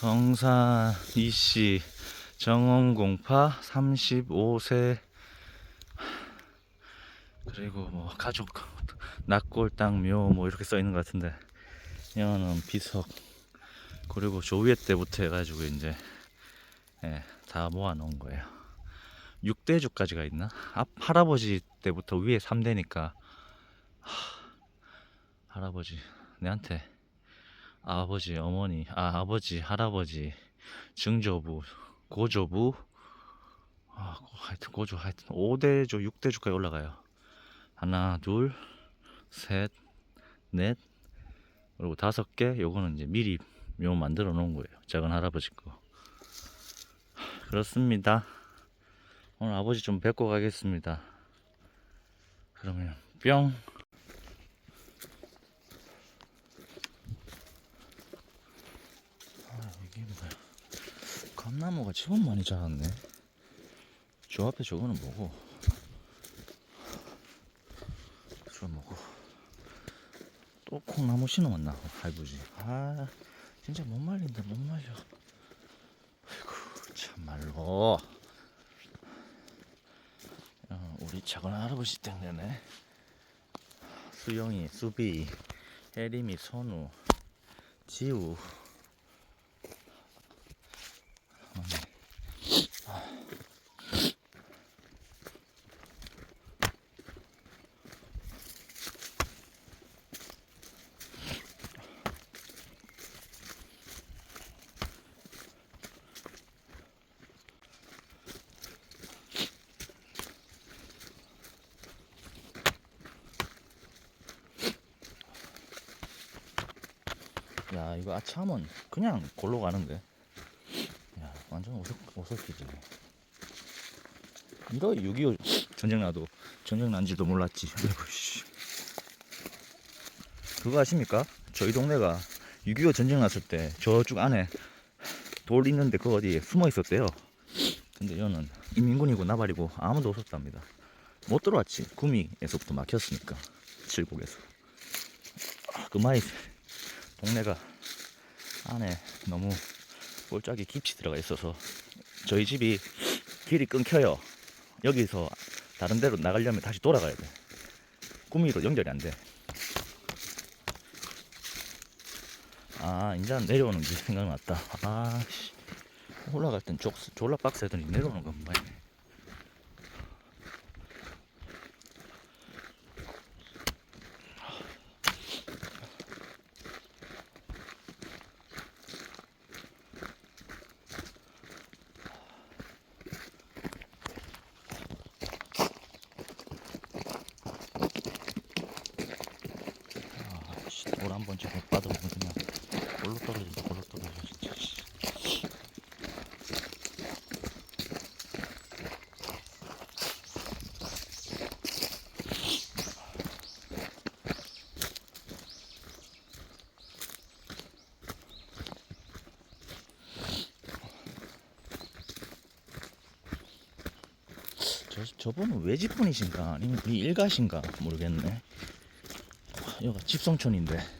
성산 이씨 정원공파 35세. 그리고 뭐 가족 낙골당묘 뭐 이렇게 써 있는 것 같은데. 이거는 비석. 그리고 조위에 때부터 해가지고 이제 예, 다 모아 놓은 거예요. 6대주까지가 있나? 앞 할아버지 때부터 위에 3대니까 할아버지 내한테 아버지 어머니 아 아버지 할아버지 증조부 고조부. 아 고- 하여튼 고조 하여튼 5대조 6대조까지 올라가요. 하나 둘 셋 넷 그리고 다섯 개. 요거는 이제 미리 묘 만들어 놓은 거예요. 작은 할아버지 거. 그렇습니다. 오늘 아버지 좀 뵙고 가겠습니다. 그러면 뿅 아, 이게 뭐야? 감나무가 제법 많이 자랐네. 저 앞에 저거는 뭐고? 저 뭐고? 또 콩나무 심어놨나? 할부지. 아, 진짜 못 말린다, 못 말려. 아이고, 참말로. 어, 우리 작은 할아버지 때문에 수영이, 수비, 혜림이, 선우, 지우. 야 이거 아참은 그냥 골로 가는데. 야 완전 오석기지 이거 6.25 전쟁 나도 전쟁 난지도 몰랐지. 그거 아십니까? 저희 동네가 6.25 전쟁 났을 때 저쪽 안에 돌 있는데 그 어디에 숨어 있었대요. 근데 이거는 인민군이고 나발이고 아무도 없었답니다. 못 들어왔지. 구미에서부터 막혔으니까. 칠곡에서. 아, 그 마이 동네가 안에 너무 골짜기 깊이 들어가 있어서 저희 집이 길이 끊겨요. 여기서 다른 데로 나가려면 다시 돌아가야 돼. 구미로 연결이 안 돼. 아, 이제 내려오는 게 생각났다. 아, 씨. 올라갈 땐 쪽, 졸라 빡세더니 내려오는 건 뭐야. 아, 씨, 돌 한번 저거 빠져보면 그냥 골로 떨어진다, 골로 떨어져, 진짜. 저분은 외지분이신가 아니면 이 일가신가 모르겠네. 여기가 집성촌인데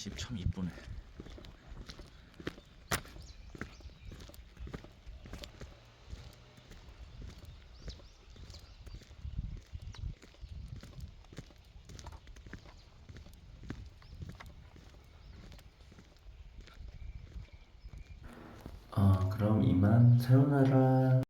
집 참 이쁘네. 아, 그럼 이만 사요나라.